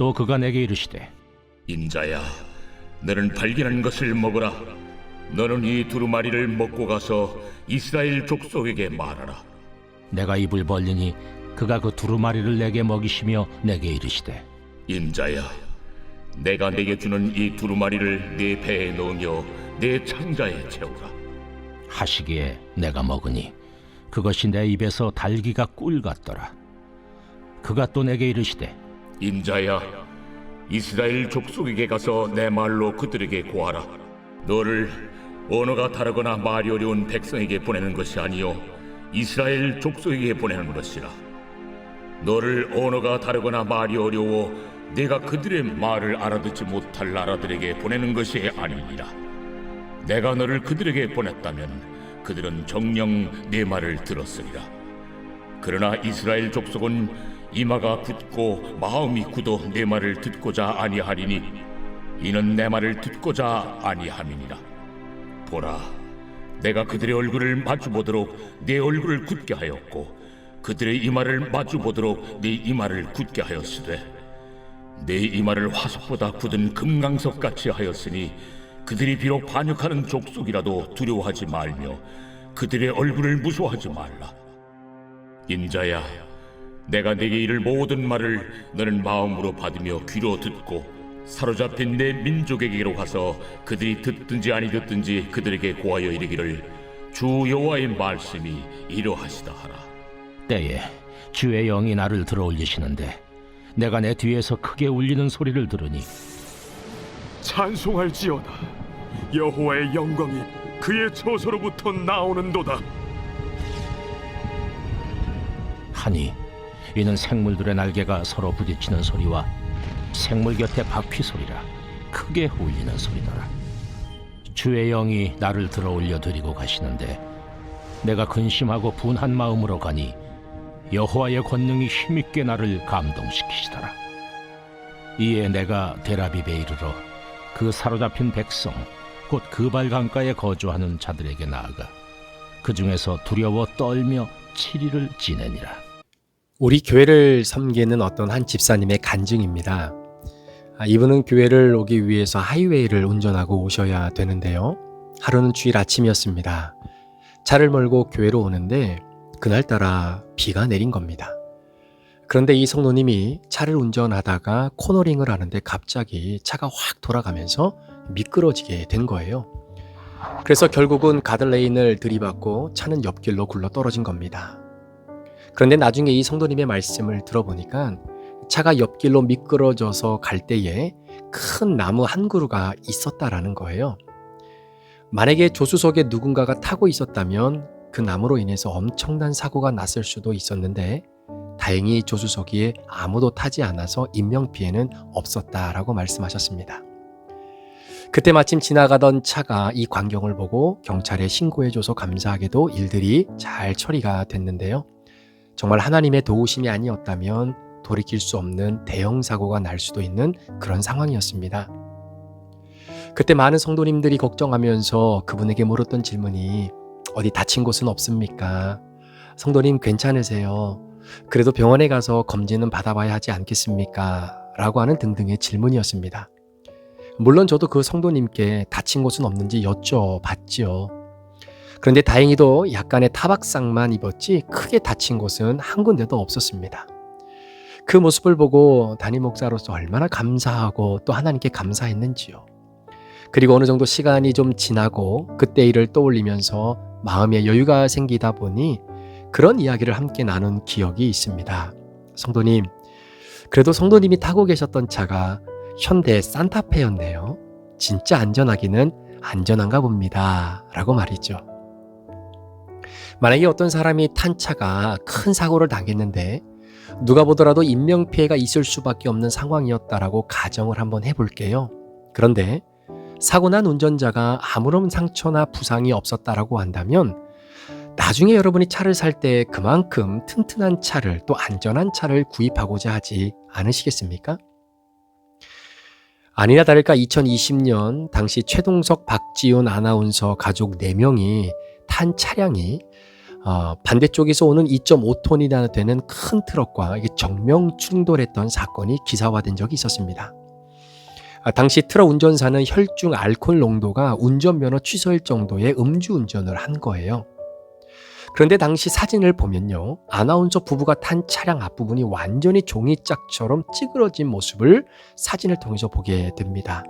또 그가 내게 이르시되 인자야, 너는 발견한 것을 먹어라. 너는 이 두루마리를 먹고 가서 이스라엘 족속에게 말하라. 내가 입을 벌리니 그가 그 두루마리를 내게 먹이시며 내게 이르시되 인자야, 내가 내게 주는 이 두루마리를 네 배에 넣으며 네 창자에 채우라. 하시기에 내가 먹으니 그것이 내 입에서 달기가 꿀 같더라 그가 또 내게 이르시되 인자야, 이스라엘 족속에게 가서 내 말로 그들에게 고하라. 너를 언어가 다르거나 말이 어려운 백성에게 보내는 것이 아니요 이스라엘 족속에게 보내는 것이라. 너를 언어가 다르거나 말이 어려워 내가 그들의 말을 알아듣지 못할 나라들에게 보내는 것이 아니니라. 내가 너를 그들에게 보냈다면 그들은 정녕 내 말을 들었으리라. 그러나 이스라엘 족속은 이마가 굳고 마음이 굳어 내 말을 듣고자 아니하리니 이는 내 말을 듣고자 아니함이니라. 보라 내가 그들의 얼굴을 마주 보도록 내 얼굴을 굳게 하였고 그들의 이마를 마주 보도록 네 이마를 굳게 하였으되 내 이마를 화석보다 굳은 금강석 같이 하였으니 그들이 비록 반역하는 족속이라도 두려워하지 말며 그들의 얼굴을 무서워하지 말라. 인자야, 내가 내게 이를 모든 말을 너는 마음으로 받으며 귀로 듣고 사로잡힌 내 민족에게로 가서 그들이 듣든지 아니 듣든지 그들에게 고하여 이르기를 주 여호와의 말씀이 이러하시다 하라. 때에 주의 영이 나를 들어올리시는데 내가 내 뒤에서 크게 울리는 소리를 들으니 찬송할지어다 여호와의 영광이 그의 처소로부터 나오는도다 하니 이는 생물들의 날개가 서로 부딪히는 소리와 생물 곁에 바퀴 소리라 크게 울리는 소리더라. 주의 영이 나를 들어 올려 드리고 가시는데 내가 근심하고 분한 마음으로 가니 여호와의 권능이 힘있게 나를 감동시키시더라. 이에 내가 데라비베 이르러 그 사로잡힌 백성 곧 그발 강가에 거주하는 자들에게 나아가 그 중에서 두려워 떨며 7일을 지내니라 우리 교회를 섬기는 어떤 한 집사님의 간증입니다. 아, 이분은 교회를 오기 위해서 하이웨이를 운전하고 오셔야 되는데요. 하루는 주일 아침이었습니다. 차를 몰고 교회로 오는데 그날따라 비가 내린 겁니다. 그런데 이 성도님이 차를 운전하다가 코너링을 하는데 갑자기 차가 확 돌아가면서 미끄러지게 된 거예요. 그래서 결국은 가드레인을 들이받고 차는 옆길로 굴러 떨어진 겁니다. 그런데 나중에 이 성도님의 말씀을 들어보니까 차가 옆길로 미끄러져서 갈 때에 큰 나무 한 그루가 있었다라는 거예요. 만약에 조수석에 누군가가 타고 있었다면 그 나무로 인해서 엄청난 사고가 났을 수도 있었는데 다행히 조수석에 아무도 타지 않아서 인명피해는 없었다라고 말씀하셨습니다. 그때 마침 지나가던 차가 이 광경을 보고 경찰에 신고해줘서 감사하게도 일들이 잘 처리가 됐는데요. 정말 하나님의 도우심이 아니었다면 돌이킬 수 없는 대형 사고가 날 수도 있는 그런 상황이었습니다. 그때 많은 성도님들이 걱정하면서 그분에게 물었던 질문이 어디 다친 곳은 없습니까? 성도님 괜찮으세요? 그래도 병원에 가서 검진은 받아봐야 하지 않겠습니까? 라고 하는 등등의 질문이었습니다. 물론 저도 그 성도님께 다친 곳은 없는지 여쭤봤지요. 그런데 다행히도 약간의 타박상만 입었지 크게 다친 곳은 한 군데도 없었습니다. 그 모습을 보고 담임 목사로서 얼마나 감사하고 또 하나님께 감사했는지요. 그리고 어느 정도 시간이 좀 지나고 그때 일을 떠올리면서 마음에 여유가 생기다 보니 그런 이야기를 함께 나눈 기억이 있습니다. 성도님, 그래도 성도님이 타고 계셨던 차가 현대 산타페였네요. 진짜 안전하기는 안전한가 봅니다. 라고 말이죠. 만약에 어떤 사람이 탄 차가 큰 사고를 당했는데 누가 보더라도 인명피해가 있을 수밖에 없는 상황이었다라고 가정을 한번 해볼게요. 그런데 사고 난 운전자가 아무런 상처나 부상이 없었다라고 한다면 나중에 여러분이 차를 살 때 그만큼 튼튼한 차를 또 안전한 차를 구입하고자 하지 않으시겠습니까? 아니나 다를까 2020년 당시 최동석 박지훈 아나운서 가족 4명이 탄 차량이 어, 반대쪽에서 오는 2.5톤이나 되는 큰 트럭과 정명 충돌했던 사건이 기사화된 적이 있었습니다. 아, 당시 트럭 운전사는 혈중 알코올 농도가 운전면허 취소일 정도의 음주운전을 한 거예요. 그런데 당시 사진을 보면요. 아나운서 부부가 탄 차량 앞부분이 완전히 종이짝처럼 찌그러진 모습을 사진을 통해서 보게 됩니다.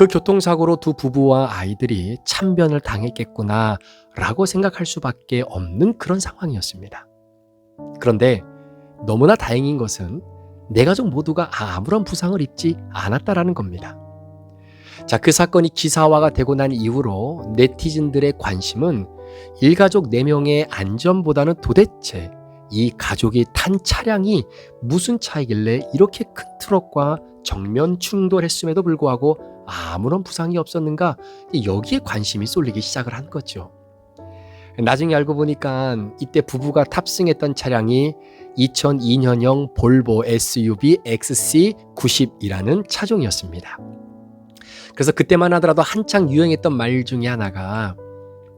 그 교통사고로 두 부부와 아이들이 참변을 당했겠구나 라고 생각할 수밖에 없는 그런 상황이었습니다. 그런데 너무나 다행인 것은 내 가족 모두가 아무런 부상을 입지 않았다라는 겁니다. 자, 그 사건이 기사화가 되고 난 이후로 네티즌들의 관심은 일가족 4명의 안전보다는 도대체 이 가족이 탄 차량이 무슨 차이길래 이렇게 큰 트럭과 정면 충돌했음에도 불구하고 아무런 부상이 없었는가 여기에 관심이 쏠리기 시작을 한 거죠. 나중에 알고 보니까 이때 부부가 탑승했던 차량이 2002년형 볼보 SUV XC90이라는 차종이었습니다. 그래서 그때만 하더라도 한창 유행했던 말 중에 하나가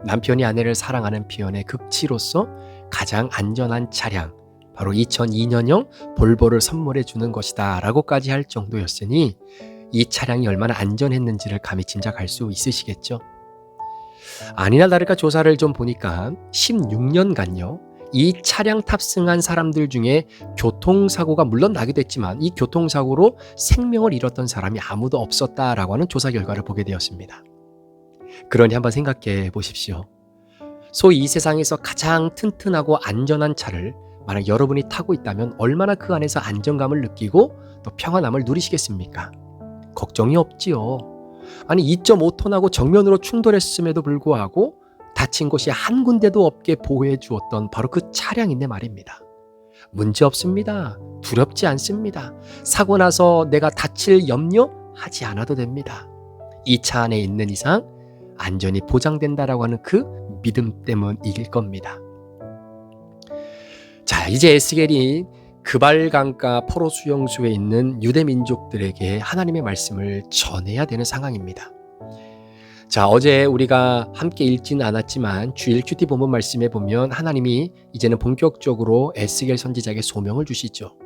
남편이 아내를 사랑하는 표현의 극치로서 가장 안전한 차량, 바로 2002년형 볼보를 선물해 주는 것이다 라고까지 할 정도였으니 이 차량이 얼마나 안전했는지를 감히 짐작할 수 있으시겠죠? 아니나 다를까 조사를 좀 보니까 16년간요, 이 차량 탑승한 사람들 중에 교통사고가 물론 나기도 했지만 이 교통사고로 생명을 잃었던 사람이 아무도 없었다라고 하는 조사 결과를 보게 되었습니다. 그러니 한번 생각해 보십시오. 소위 이 세상에서 가장 튼튼하고 안전한 차를 만약 여러분이 타고 있다면 얼마나 그 안에서 안정감을 느끼고 또 평안함을 누리시겠습니까? 걱정이 없지요. 아니 2.5톤하고 정면으로 충돌했음에도 불구하고 다친 곳이 한 군데도 없게 보호해 주었던 바로 그 차량인데 말입니다. 문제 없습니다. 두렵지 않습니다. 사고 나서 내가 다칠 염려 하지 않아도 됩니다. 이 차 안에 있는 이상 안전이 보장된다라고 하는 그 믿음 때문일 겁니다. 자, 이제 에스겔이 그발강가 포로 수용소에 있는 유대 민족들에게 하나님의 말씀을 전해야 되는 상황입니다. 자, 어제 우리가 함께 읽지는 않았지만 주일 큐티 본문 말씀에 보면 하나님이 이제는 본격적으로 에스겔 선지자에게 소명을 주시죠.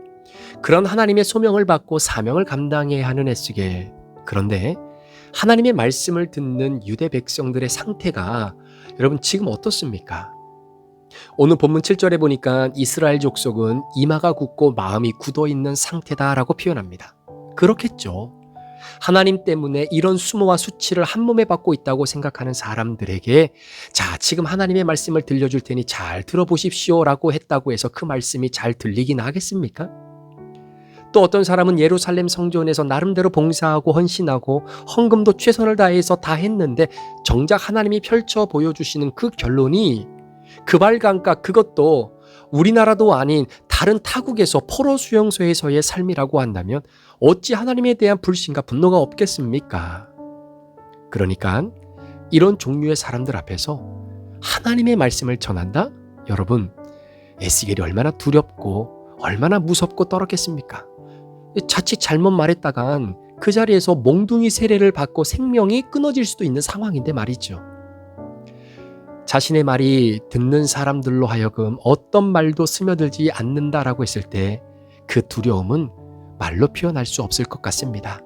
그런 하나님의 소명을 받고 사명을 감당해야 하는 에스겔. 그런데 하나님의 말씀을 듣는 유대 백성들의 상태가 여러분 지금 어떻습니까? 오늘 본문 7절에 보니까 이스라엘 족속은 이마가 굳고 마음이 굳어 있는 상태다라고 표현합니다. 그렇겠죠. 하나님 때문에 이런 수모와 수치를 한 몸에 받고 있다고 생각하는 사람들에게 자, 지금 하나님의 말씀을 들려줄 테니 잘 들어보십시오 라고 했다고 해서 그 말씀이 잘 들리긴 하겠습니까? 또 어떤 사람은 예루살렘 성전에서 나름대로 봉사하고 헌신하고 헌금도 최선을 다해서 다 했는데 정작 하나님이 펼쳐 보여주시는 그 결론이 그발강가 그것도 우리나라도 아닌 다른 타국에서 포로 수용소에서의 삶이라고 한다면 어찌 하나님에 대한 불신과 분노가 없겠습니까? 그러니까 이런 종류의 사람들 앞에서 하나님의 말씀을 전한다? 여러분, 에스겔이 얼마나 두렵고 얼마나 무섭고 떨었겠습니까? 자칫 잘못 말했다간 그 자리에서 몽둥이 세례를 받고 생명이 끊어질 수도 있는 상황인데 말이죠. 자신의 말이 듣는 사람들로 하여금 어떤 말도 스며들지 않는다라고 했을 때 그 두려움은 말로 표현할 수 없을 것 같습니다.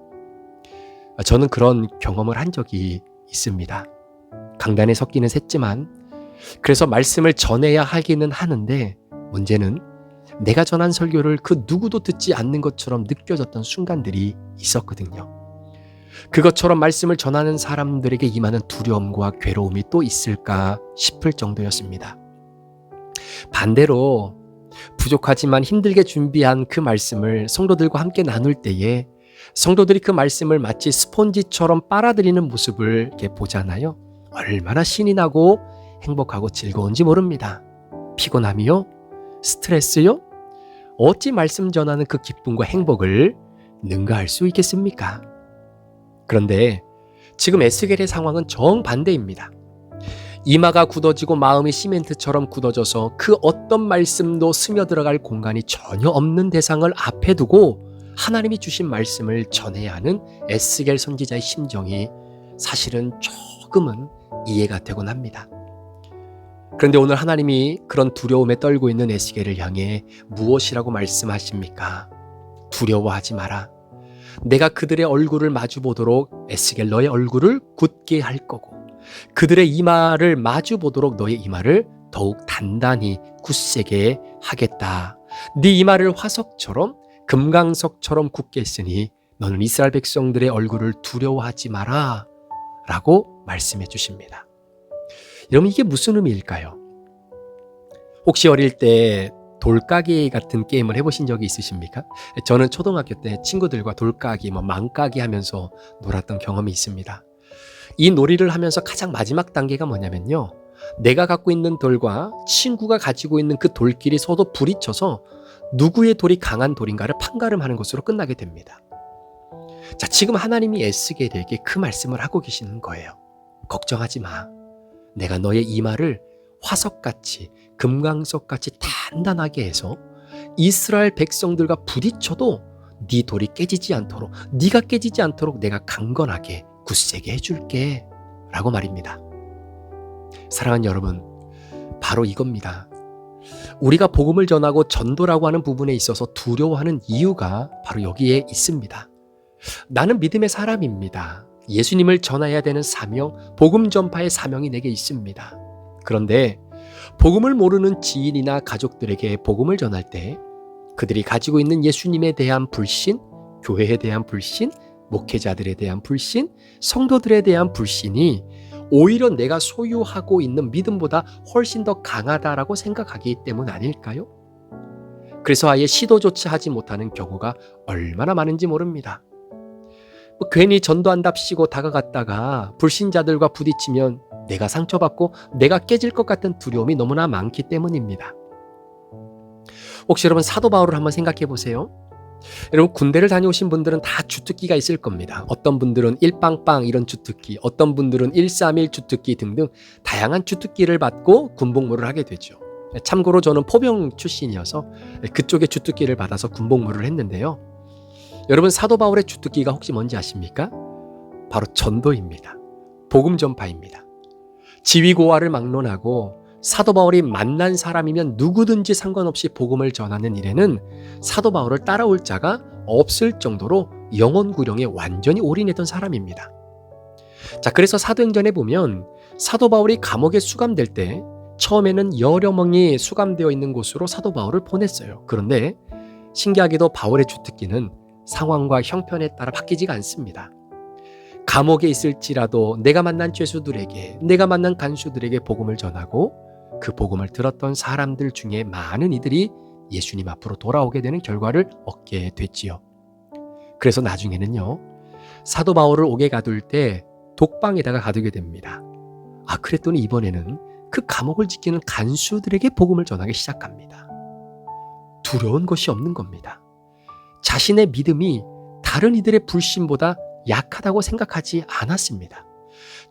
저는 그런 경험을 한 적이 있습니다. 강단에 섰기는 했지만 그래서 말씀을 전해야 하기는 하는데 문제는 내가 전한 설교를 그 누구도 듣지 않는 것처럼 느껴졌던 순간들이 있었거든요. 그것처럼 말씀을 전하는 사람들에게 임하는 두려움과 괴로움이 또 있을까 싶을 정도였습니다. 반대로 부족하지만 힘들게 준비한 그 말씀을 성도들과 함께 나눌 때에 성도들이 그 말씀을 마치 스폰지처럼 빨아들이는 모습을 보잖아요. 얼마나 신이 나고 행복하고 즐거운지 모릅니다. 피곤함이요? 스트레스요? 어찌 말씀 전하는 그 기쁨과 행복을 능가할 수 있겠습니까? 그런데 지금 에스겔의 상황은 정반대입니다. 이마가 굳어지고 마음이 시멘트처럼 굳어져서 그 어떤 말씀도 스며들어갈 공간이 전혀 없는 대상을 앞에 두고 하나님이 주신 말씀을 전해야 하는 에스겔 선지자의 심정이 사실은 조금은 이해가 되곤 합니다. 그런데 오늘 하나님이 그런 두려움에 떨고 있는 에스겔을 향해 무엇이라고 말씀하십니까? 두려워하지 마라. 내가 그들의 얼굴을 마주 보도록 에스겔 너의 얼굴을 굳게 할 거고 그들의 이마를 마주 보도록 너의 이마를 더욱 단단히 굳세게 하겠다. 네 이마를 화석처럼 금강석처럼 굳게 했으니 너는 이스라엘 백성들의 얼굴을 두려워하지 마라. 라고 말씀해 주십니다. 여러분 이게 무슨 의미일까요? 혹시 어릴 때 돌까기 같은 게임을 해보신 적이 있으십니까? 저는 초등학교 때 친구들과 돌까기, 뭐 망까기 하면서 놀았던 경험이 있습니다. 이 놀이를 하면서 가장 마지막 단계가 뭐냐면요. 내가 갖고 있는 돌과 친구가 가지고 있는 그 돌끼리 서로 부딪혀서 누구의 돌이 강한 돌인가를 판가름하는 것으로 끝나게 됩니다. 자, 지금 하나님이 에스겔에게 그 말씀을 하고 계시는 거예요. 걱정하지 마. 내가 너의 이마를 화석같이 금강석같이 단단하게 해서 이스라엘 백성들과 부딪혀도 네 돌이 깨지지 않도록 네가 깨지지 않도록 내가 강건하게 굳세게 해줄게 라고 말입니다. 사랑하는 여러분 바로 이겁니다. 우리가 복음을 전하고 전도라고 하는 부분에 있어서 두려워하는 이유가 바로 여기에 있습니다. 나는 믿음의 사람입니다. 예수님을 전해야 되는 사명, 복음 전파의 사명이 내게 있습니다. 그런데 복음을 모르는 지인이나 가족들에게 복음을 전할 때 그들이 가지고 있는 예수님에 대한 불신, 교회에 대한 불신, 목회자들에 대한 불신, 성도들에 대한 불신이 오히려 내가 소유하고 있는 믿음보다 훨씬 더 강하다라고 생각하기 때문 아닐까요? 그래서 아예 시도조차 하지 못하는 경우가 얼마나 많은지 모릅니다. 뭐 괜히 전도한답시고 다가갔다가 불신자들과 부딪히면 내가 상처받고 내가 깨질 것 같은 두려움이 너무나 많기 때문입니다. 혹시 여러분 사도 바울을 한번 생각해 보세요. 여러분 군대를 다녀오신 분들은 다 주특기가 있을 겁니다. 어떤 분들은 일빵빵 이런 주특기, 어떤 분들은 131 주특기 등등 다양한 주특기를 받고 군복무를 하게 되죠. 참고로 저는 포병 출신이어서 그쪽의 주특기를 받아서 군복무를 했는데요. 여러분 사도 바울의 주특기가 혹시 뭔지 아십니까? 바로 전도입니다. 복음 전파입니다. 지위고하를 막론하고 사도 바울이 만난 사람이면 누구든지 상관없이 복음을 전하는 일에는 사도 바울을 따라올 자가 없을 정도로 영혼 구령에 완전히 올인했던 사람입니다. 자, 그래서 사도행전에 보면 사도 바울이 감옥에 수감될 때 처음에는 여러 명이 수감되어 있는 곳으로 사도 바울을 보냈어요. 그런데 신기하게도 바울의 주특기는 상황과 형편에 따라 바뀌지가 않습니다. 감옥에 있을지라도 내가 만난 죄수들에게, 내가 만난 간수들에게 복음을 전하고 그 복음을 들었던 사람들 중에 많은 이들이 예수님 앞으로 돌아오게 되는 결과를 얻게 됐지요. 그래서 나중에는요, 사도 바울을 옥에 가둘 때 독방에다가 가두게 됩니다. 아, 그랬더니 이번에는 그 감옥을 지키는 간수들에게 복음을 전하기 시작합니다. 두려운 것이 없는 겁니다. 자신의 믿음이 다른 이들의 불신보다 약하다고 생각하지 않았습니다.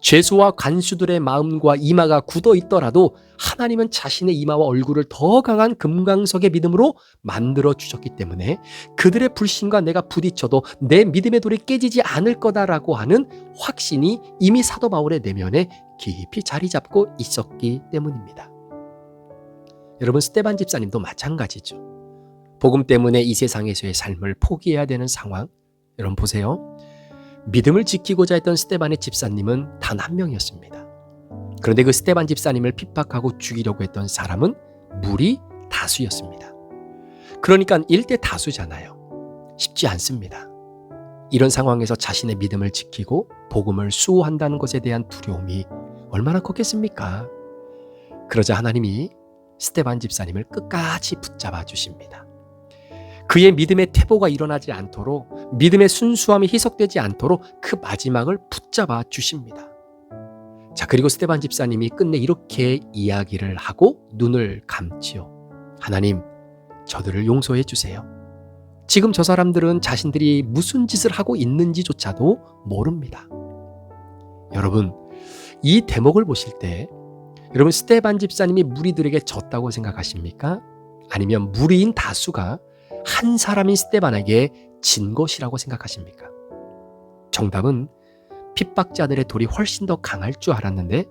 죄수와 간수들의 마음과 이마가 굳어 있더라도 하나님은 자신의 이마와 얼굴을 더 강한 금강석의 믿음으로 만들어 주셨기 때문에 그들의 불신과 내가 부딪혀도 내 믿음의 돌이 깨지지 않을 거다라고 하는 확신이 이미 사도 바울의 내면에 깊이 자리 잡고 있었기 때문입니다. 여러분 스테반 집사님도 마찬가지죠. 복음 때문에 이 세상에서의 삶을 포기해야 되는 상황. 여러분 보세요. 믿음을 지키고자 했던 스테반의 집사님은 단 한 명이었습니다. 그런데 그 스테반 집사님을 핍박하고 죽이려고 했던 사람은 무리 다수였습니다. 그러니까 일대 다수잖아요. 쉽지 않습니다. 이런 상황에서 자신의 믿음을 지키고 복음을 수호한다는 것에 대한 두려움이 얼마나 컸겠습니까? 그러자 하나님이 스테반 집사님을 끝까지 붙잡아 주십니다. 그의 믿음의 태보가 일어나지 않도록 믿음의 순수함이 희석되지 않도록 그 마지막을 붙잡아 주십니다. 자, 그리고 스테반 집사님이 끝내 이렇게 이야기를 하고 눈을 감지요. 하나님, 저들을 용서해 주세요. 지금 저 사람들은 자신들이 무슨 짓을 하고 있는지조차도 모릅니다. 여러분, 이 대목을 보실 때 여러분 스테반 집사님이 무리들에게 졌다고 생각하십니까? 아니면 무리인 다수가 한 사람인 스테반에게 진 것이라고 생각하십니까? 정답은 핍박자들의 돌이 훨씬 더 강할 줄 알았는데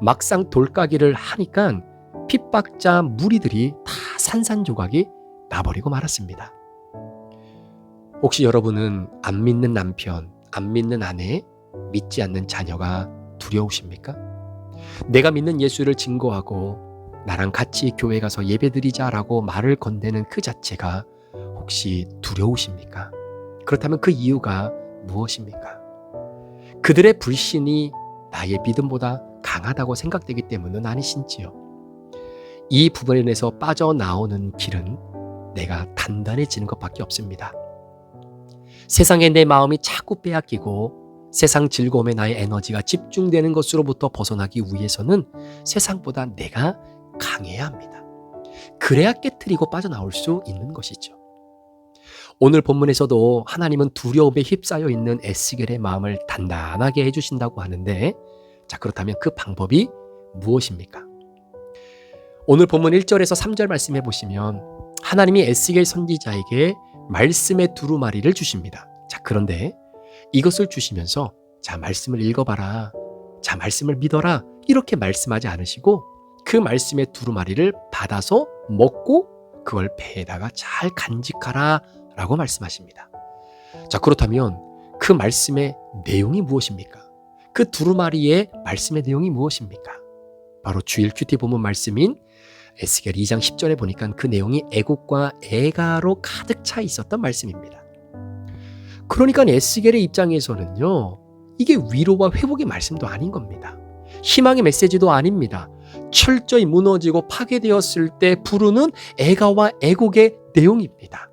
막상 돌까기를 하니까 핍박자 무리들이 다 산산조각이 나버리고 말았습니다. 혹시 여러분은 안 믿는 남편, 안 믿는 아내, 믿지 않는 자녀가 두려우십니까? 내가 믿는 예수를 증거하고 나랑 같이 교회 가서 예배드리자라고 말을 건네는 그 자체가 혹시 두려우십니까? 그렇다면 그 이유가 무엇입니까? 그들의 불신이 나의 믿음보다 강하다고 생각되기 때문은 아니신지요. 이 부분에서 빠져나오는 길은 내가 단단해지는 것밖에 없습니다. 세상에 내 마음이 자꾸 빼앗기고 세상 즐거움에 나의 에너지가 집중되는 것으로부터 벗어나기 위해서는 세상보다 내가 강해야 합니다. 그래야 깨트리고 빠져나올 수 있는 것이죠. 오늘 본문에서도 하나님은 두려움에 휩싸여 있는 에스겔의 마음을 단단하게 해주신다고 하는데, 자, 그렇다면 그 방법이 무엇입니까? 오늘 본문 1절에서 3절 말씀해 보시면, 하나님이 에스겔 선지자에게 말씀의 두루마리를 주십니다. 자, 그런데 이것을 주시면서, 자, 말씀을 읽어봐라. 자, 말씀을 믿어라. 이렇게 말씀하지 않으시고, 그 말씀의 두루마리를 받아서 먹고, 그걸 배에다가 잘 간직하라. 라고 말씀하십니다. 자, 그렇다면 그 말씀의 내용이 무엇입니까? 그 두루마리의 말씀의 내용이 무엇입니까? 바로 주일 큐티 본문 말씀인 에스겔 2장 10절에 보니까 그 내용이 애국과 애가로 가득 차 있었던 말씀입니다. 그러니까 에스겔의 입장에서는요, 이게 위로와 회복의 말씀도 아닌 겁니다. 희망의 메시지도 아닙니다. 철저히 무너지고 파괴되었을 때 부르는 애가와 애곡의 내용입니다.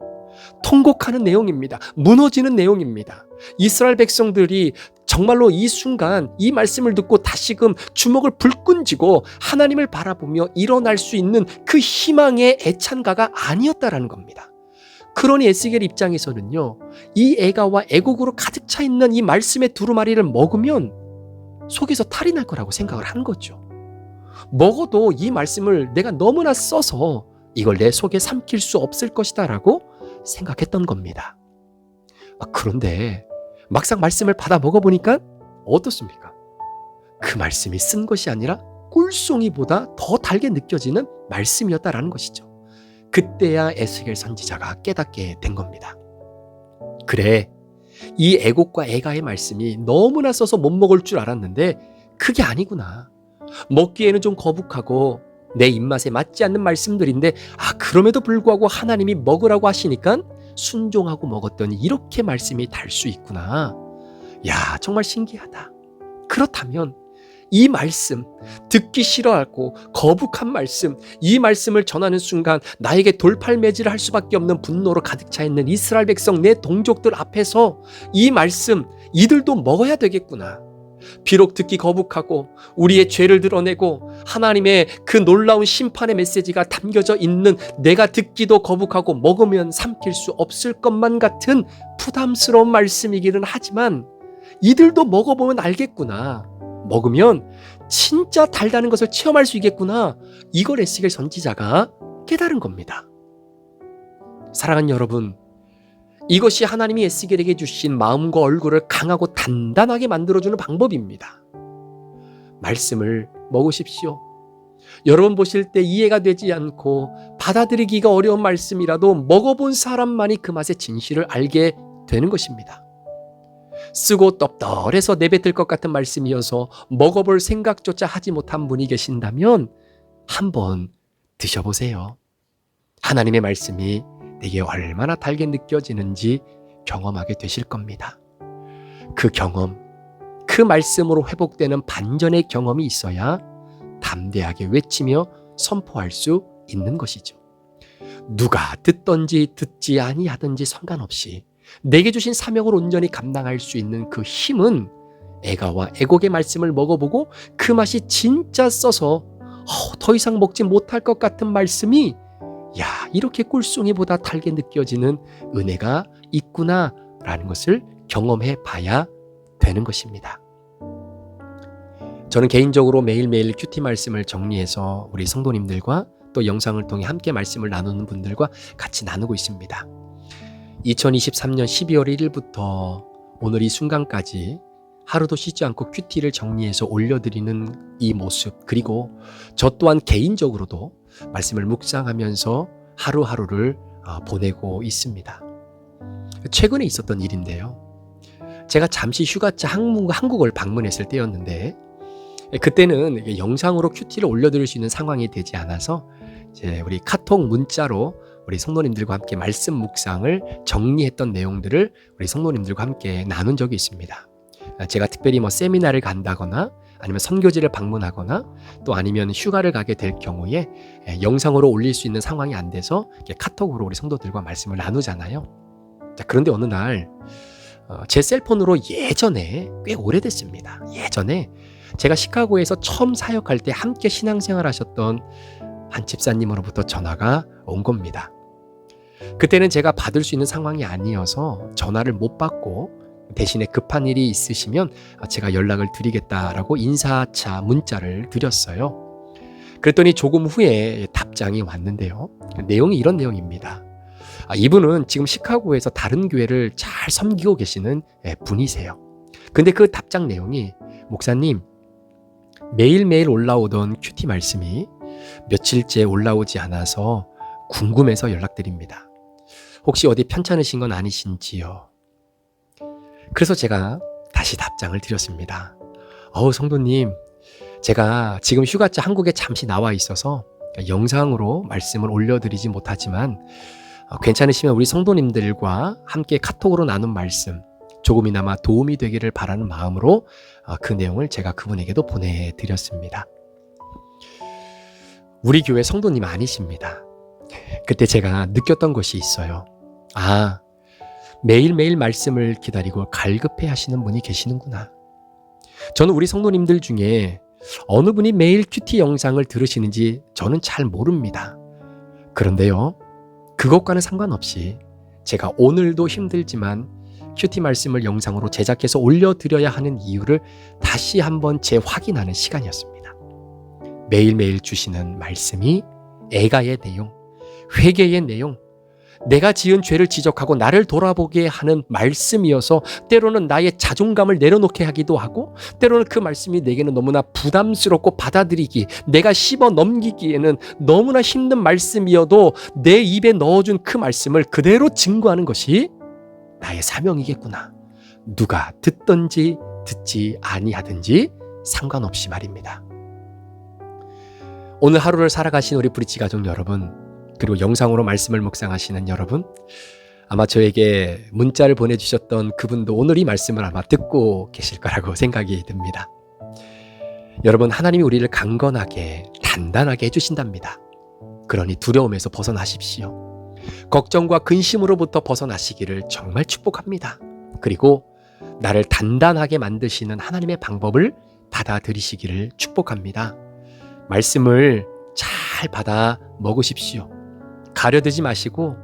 통곡하는 내용입니다. 무너지는 내용입니다. 이스라엘 백성들이 정말로 이 순간 이 말씀을 듣고 다시금 주먹을 불끈 쥐고 하나님을 바라보며 일어날 수 있는 그 희망의 애찬가가 아니었다라는 겁니다. 그러니 에스겔 입장에서는요, 이 애가와 애곡으로 가득 차 있는 이 말씀의 두루마리를 먹으면 속에서 탈이 날 거라고 생각을 한 거죠. 먹어도 이 말씀을 내가 너무나 써서 이걸 내 속에 삼킬 수 없을 것이다라고 생각했던 겁니다. 아, 그런데 막상 말씀을 받아 먹어보니까 어떻습니까? 그 말씀이 쓴 것이 아니라 꿀송이보다 더 달게 느껴지는 말씀이었다라는 것이죠. 그때야 에스겔 선지자가 깨닫게 된 겁니다. 그래, 이 애곡과 애가의 말씀이 너무나 써서 못 먹을 줄 알았는데 그게 아니구나. 먹기에는 좀 거북하고 내 입맛에 맞지 않는 말씀들인데 아 그럼에도 불구하고 하나님이 먹으라고 하시니까 순종하고 먹었더니 이렇게 말씀이 달 수 있구나. 야 정말 신기하다. 그렇다면 이 말씀 듣기 싫어하고 거북한 말씀 이 말씀을 전하는 순간 나에게 돌팔매질을 할 수밖에 없는 분노로 가득 차 있는 이스라엘 백성 내 동족들 앞에서 이 말씀 이들도 먹어야 되겠구나. 비록 듣기 거북하고 우리의 죄를 드러내고 하나님의 그 놀라운 심판의 메시지가 담겨져 있는 내가 듣기도 거북하고 먹으면 삼킬 수 없을 것만 같은 부담스러운 말씀이기는 하지만 이들도 먹어보면 알겠구나. 먹으면 진짜 달다는 것을 체험할 수 있겠구나. 이걸 에스겔 선지자가 깨달은 겁니다. 사랑하는 여러분, 이것이 하나님이 에스겔에게 주신 마음과 얼굴을 강하고 단단하게 만들어주는 방법입니다. 말씀을 먹으십시오. 여러분 보실 때 이해가 되지 않고 받아들이기가 어려운 말씀이라도 먹어본 사람만이 그 맛의 진실을 알게 되는 것입니다. 쓰고 떱떱해서 내뱉을 것 같은 말씀이어서 먹어볼 생각조차 하지 못한 분이 계신다면 한번 드셔보세요. 하나님의 말씀이 내게 얼마나 달게 느껴지는지 경험하게 되실 겁니다. 그 경험, 그 말씀으로 회복되는 반전의 경험이 있어야 담대하게 외치며 선포할 수 있는 것이죠. 누가 듣던지 듣지 아니하든지 상관없이 내게 주신 사명을 온전히 감당할 수 있는 그 힘은 애가와 애곡의 말씀을 먹어보고 그 맛이 진짜 써서 어, 더 이상 먹지 못할 것 같은 말씀이 야 이렇게 꿀송이보다 달게 느껴지는 은혜가 있구나 라는 것을 경험해 봐야 되는 것입니다. 저는 개인적으로 매일매일 큐티 말씀을 정리해서 우리 성도님들과 또 영상을 통해 함께 말씀을 나누는 분들과 같이 나누고 있습니다. 2023년 12월 1일부터 오늘 이 순간까지 하루도 쉬지 않고 큐티를 정리해서 올려드리는 이 모습, 그리고 저 또한 개인적으로도 말씀을 묵상하면서 하루하루를 어, 보내고 있습니다. 최근에 있었던 일인데요. 제가 잠시 휴가차 한국, 한국 을 방문했을 때였는데, 그때는 영상으로 큐티를 올려드릴 수 있는 상황이 되지 않아서 우리 카톡 문자로 우리 성도님들과 함께 말씀 묵상을 정리했던 내용들을 우리 성도님들과 함께 나눈 적이 있습니다. 제가 특별히 뭐 세미나를 간다거나 아니면 선교지를 방문하거나 또 아니면 휴가를 가게 될 경우에 예, 영상으로 올릴 수 있는 상황이 안 돼서 카톡으로 우리 성도들과 말씀을 나누잖아요. 자, 그런데 어느 날 어, 제 셀폰으로 예전에 꽤 오래됐습니다. 예전에 제가 시카고에서 처음 사역할 때 함께 신앙생활 하셨던 한 집사님으로부터 전화가 온 겁니다. 그때는 제가 받을 수 있는 상황이 아니어서 전화를 못 받고 대신에 급한 일이 있으시면 제가 연락을 드리겠다라고 인사차 문자를 드렸어요. 그랬더니 조금 후에 답장이 왔는데요. 내용이 이런 내용입니다. 아, 이분은 지금 시카고에서 다른 교회를 잘 섬기고 계시는 예, 분이세요. 근데 그 답장 내용이 목사님 매일매일 올라오던 큐티 말씀이 며칠째 올라오지 않아서 궁금해서 연락드립니다. 혹시 어디 편찮으신 건 아니신지요? 그래서 제가 다시 답장을 드렸습니다. 어우, 성도님, 제가 지금 휴가차 한국에 잠시 나와 있어서 영상으로 말씀을 올려드리지 못하지만 어, 괜찮으시면 우리 성도님들과 함께 카톡으로 나눈 말씀 조금이나마 도움이 되기를 바라는 마음으로 어, 그 내용을 제가 그분에게도 보내드렸습니다. 우리 교회 성도님 아니십니다. 그때 제가 느꼈던 것이 있어요. 아, 매일매일 말씀을 기다리고 갈급해 하시는 분이 계시는구나. 저는 우리 성도님들 중에 어느 분이 매일 큐티 영상을 들으시는지 저는 잘 모릅니다. 그런데요, 그것과는 상관없이 제가 오늘도 힘들지만 큐티 말씀을 영상으로 제작해서 올려드려야 하는 이유를 다시 한번 재확인하는 시간이었습니다. 매일매일 주시는 말씀이 애가의 내용, 회개의 내용, 내가 지은 죄를 지적하고 나를 돌아보게 하는 말씀이어서 때로는 나의 자존감을 내려놓게 하기도 하고 때로는 그 말씀이 내게는 너무나 부담스럽고 받아들이기 내가 씹어 넘기기에는 너무나 힘든 말씀이어도 내 입에 넣어준 그 말씀을 그대로 증거하는 것이 나의 사명이겠구나. 누가 듣든지 듣지 아니하든지 상관없이 말입니다. 오늘 하루를 살아가신 우리 브리치 가족 여러분, 그리고 영상으로 말씀을 묵상하시는 여러분, 아마 저에게 문자를 보내주셨던 그분도 오늘 이 말씀을 아마 듣고 계실 거라고 생각이 듭니다. 여러분, 하나님이 우리를 강건하게, 단단하게 해주신답니다. 그러니 두려움에서 벗어나십시오. 걱정과 근심으로부터 벗어나시기를 정말 축복합니다. 그리고 나를 단단하게 만드시는 하나님의 방법을 받아들이시기를 축복합니다. 말씀을 잘 받아 먹으십시오. 가려들지 마시고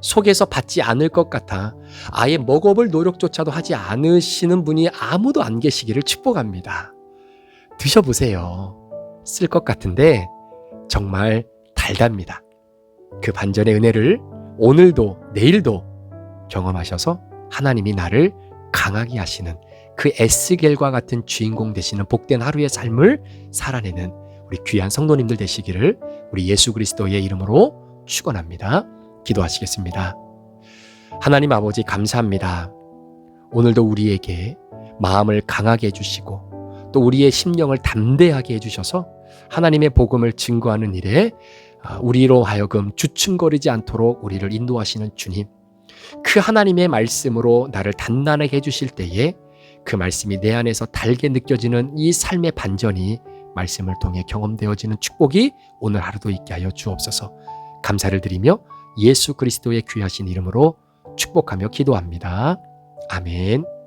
속에서 받지 않을 것 같아 아예 먹어볼 노력조차도 하지 않으시는 분이 아무도 안 계시기를 축복합니다. 드셔보세요. 쓸 것 같은데 정말 달답니다. 그 반전의 은혜를 오늘도 내일도 경험하셔서 하나님이 나를 강하게 하시는 그 에스겔과 같은 주인공 되시는 복된 하루의 삶을 살아내는 우리 귀한 성도님들 되시기를 우리 예수 그리스도의 이름으로 축원합니다. 기도하시겠습니다. 하나님 아버지 감사합니다. 오늘도 우리에게 마음을 강하게 해주시고 또 우리의 심령을 담대하게 해주셔서 하나님의 복음을 증거하는 일에 아, 우리로 하여금 주춤거리지 않도록 우리를 인도하시는 주님. 그 하나님의 말씀으로 나를 단단하게 해주실 때에 그 말씀이 내 안에서 달게 느껴지는 이 삶의 반전이 말씀을 통해 경험되어지는 축복이 오늘 하루도 있게 하여 주옵소서. 감사를 드리며 예수 그리스도의 귀하신 이름으로 축복하며 기도합니다. 아멘.